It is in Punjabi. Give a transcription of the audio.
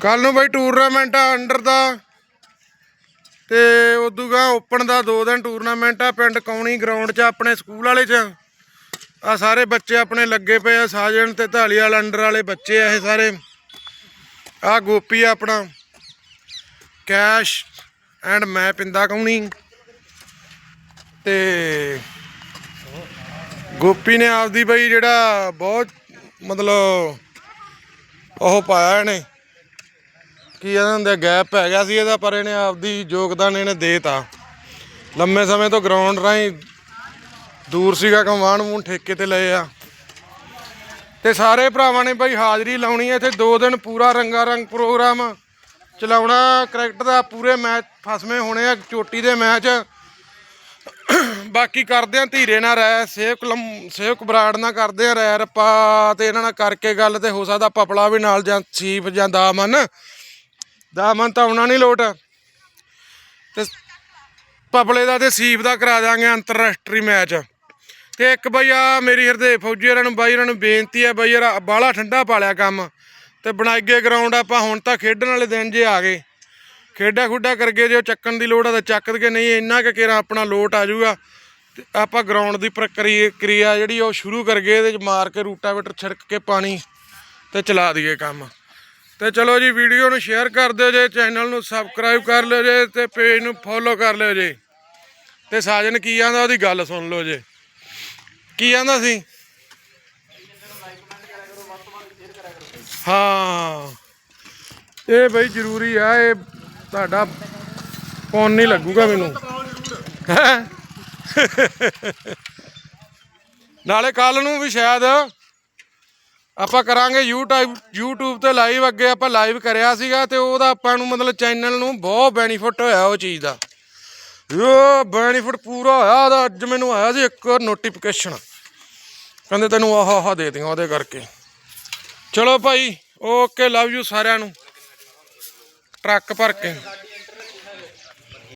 ਕੱਲ ਨੂੰ ਬਈ ਟੂਰਨਾਮੈਂਟ ਆ ਅੰਡਰ ਦਾ। ਤੇ ਉਦੋਂ ਓਪਨ ਦਾ ਦੋ ਦਿਨ ਟੂਰਨਾਮੈਂਟ ਆ, ਪਿੰਡ ਕੌਣੀ ਗਰਾਊਂਡ 'ਚ ਆਪਣੇ ਸਕੂਲ ਵਾਲੇ 'ਚ। ਆ ਸਾਰੇ ਬੱਚੇ ਆਪਣੇ ਲੱਗੇ ਪਏ ਆ, ਸਾਜਣ ਤੇ ਢਾਲੀਵਾਲ ਅੰਡਰ ਵਾਲੇ ਬੱਚੇ ਆ ਇਹ ਸਾਰੇ। ਆ ਗੋਪੀ ਆ ਆਪਣਾ। ਕੈਸ਼ ਐਂਡ ਮੈਂ ਪਿੰਦਾ ਕੌਣੀ। ਤੇ ਗੋਪੀ ਨੇ ਆਪਦੀ ਬਈ ਜਿਹੜਾ ਬਹੁਤ ਮਤਲਬ ਉਹ ਪਾਇਆ ਇਹਨੇ। ਕੀ ਇਹਨਾਂ ਦੇ ਗੈਪ ਪੈ ਗਿਆ ਸੀ ਇਹਦਾ, ਪਰ ਇਹਨੇ ਆਪਦੀ ਯੋਗਦਾਨ ਇਹਨੇ ਦੇਤਾ। ਲੰਮੇ ਸਮੇਂ ਤੋਂ ਗਰਾਊਂਡ ਰਾਹੀਂ ਦੂਰ ਸੀਗਾ ਕਮਾਨ ਮੂੰਹ ਠੇਕੇ ਤੇ ਲਏ ਆ। ਤੇ ਸਾਰੇ ਭਰਾਵਾਂ ਨੇ ਬਈ ਹਾਜ਼ਰੀ ਲਾਉਣੀ ਹੈ ਇੱਥੇ ਦੋ ਦਿਨ ਪੂਰਾ ਰੰਗਾ ਰੰਗ ਪ੍ਰੋਗਰਾਮ ਚਲਾਉਣਾ, ਕ੍ਰਿਕਟ ਦਾ ਪੂਰੇ ਮੈਚ ਫਸਵੇਂ ਹੋਣੇ ਆ, ਚੋਟੀ ਦੇ ਮੈਚ। ਬਾਕੀ ਕਰਦੇ ਆ ਧੀਰੇ ਨਾਲ ਰਹਿ ਸੇਵਕ ਲੰਮ- ਸੇਵਕ ਬਰਾੜ ਨਾਲ ਕਰਦੇ ਆ ਰਹਿ ਰੱਪਾ ਤੇ ਇਹਨਾਂ ਨਾਲ ਕਰਕੇ ਗੱਲ ਤੇ ਹੋ ਸਕਦਾ ਪਪਲਾ ਵੀ ਨਾਲ ਜਾਂ ਸੀਪ ਜਾਂ ਦਾਮਨ। ਦਾਮਨ ਤਾਂ ਆਉਣਾ ਨਹੀਂ ਲੋਟ। ਤੇ ਪਪਲੇ ਦਾ ਤੇ ਸੀਪ ਦਾ ਕਰਾ ਦਾਂਗੇ ਅੰਤਰਰਾਸ਼ਟਰੀ ਮੈਚ। ਤੇ ਇੱਕ ਬਈ ਆ ਮੇਰੀ ਹਿਰਦੇ ਫੌਜੀ ਇਹਨਾਂ ਨੂੰ ਬਾਈ ਇਹਨਾਂ ਨੂੰ ਬੇਨਤੀ ਹੈ ਬਈ ਯਾਰ ਬਾਹਲਾ ਠੰਡਾ ਪਾਲਿਆ ਕੰਮ। ਤੇ ਬਣਾਈਏ ਗਰਾਊਂਡ ਆਪਾਂ ਹੁਣ ਤਾਂ ਖੇਡਣ ਵਾਲੇ ਦਿਨ ਜੇ ਆ ਗਏ। ਖੇਡਾ ਖੁੱਡਾ ਕਰਕੇ ਜੇ ਉਹ ਚੱਕਣ ਦੀ ਲੋੜ ਆ ਤਾਂ ਚੱਕ ਕੇ ਨਹੀਂ, ਇੰਨਾ ਕਿ ਕਿਰਾ ਆਪਣਾ ਲੋਟ ਆ ਜਾਊਗਾ। ਤੇ ਆਪਾਂ ਗਰਾਊਂਡ ਦੀ ਪ੍ਰਕਿਰਿਆ ਕਿਰਿਆ ਜਿਹੜੀ ਉਹ ਸ਼ੁਰੂ ਕਰਗੇ ਇਹਦੇ ਚ ਮਾਰ ਕੇ ਰੂਟਾਵੇਟਰ ਛਿੜਕ ਕੇ ਪਾਣੀ ਤੇ ਚਲਾ ਦਈਏ ਕੰਮ। ਤੇ ਚਲੋ ਜੀ, ਵੀਡੀਓ ਨੂੰ ਸ਼ੇਅਰ ਕਰ ਦਿਓ ਜੇ ਚੈਨਲ ਨੂੰ ਸਬਸਕ੍ਰਾਈਬ ਕਰ ਲਿਓ ਜੇ ਤੇ ਪੇਜ ਨੂੰ ਫੋਲੋ ਕਰ ਲਿਓ ਜੇ। ਤੇ ਸਾਜਨ, ਕੀ ਆਂਦਾ? ਉਹਦੀ ਗੱਲ ਸੁਣ ਲਓ ਜੇ। ਕੀ ਆਂਦਾ ਸੀ? ਹਾਂ। ਇਹ ਬਈ ਜ਼ਰੂਰੀ ਆ, ਇਹ ਤੁਹਾਡਾ ਫੋਨ ਨਹੀਂ ਲੱਗੂਗਾ ਮੈਨੂੰ। ਹੈਂ? ਨਾਲੇ ਕੱਲ ਨੂੰ ਵੀ ਸ਼ਾਇਦ ਆਪਾਂ ਕਰਾਂਗੇ YouTube YouTube ਤੇ ਲਾਈਵ ਅੱਗੇ ਆਪਾਂ ਲਾਈਵ ਕਰਿਆ ਸੀਗਾ ਤੇ ਉਹਦਾ ਆਪਾਂ ਨੂੰ ਮਤਲਬ ਚੈਨਲ ਨੂੰ ਬਹੁਤ ਬੈਨੀਫਿਟ ਹੋਇਆ ਉਹ ਚੀਜ਼ ਦਾ। ਇਹ ਬੈਨੀਫਿਟ ਪੂਰਾ ਹੋਇਆ ਉਹਦਾ, ਅੱਜ ਮੈਨੂੰ ਆਇਆ ਸੀ ਇੱਕ ਨੋਟੀਫਿਕੇਸ਼ਨ ਕਹਿੰਦੇ ਤੈਨੂੰ ਆਹ ਆਹ ਦੇ ਦਿਆਂ ਉਹਦੇ ਕਰਕੇ। ਚਲੋ ਭਾਈ ਓਕੇ ਲਵ ਯੂ ਸਾਰਿਆਂ ਨੂੰ। ਟਰੱਕ ਭਰ ਕੇ।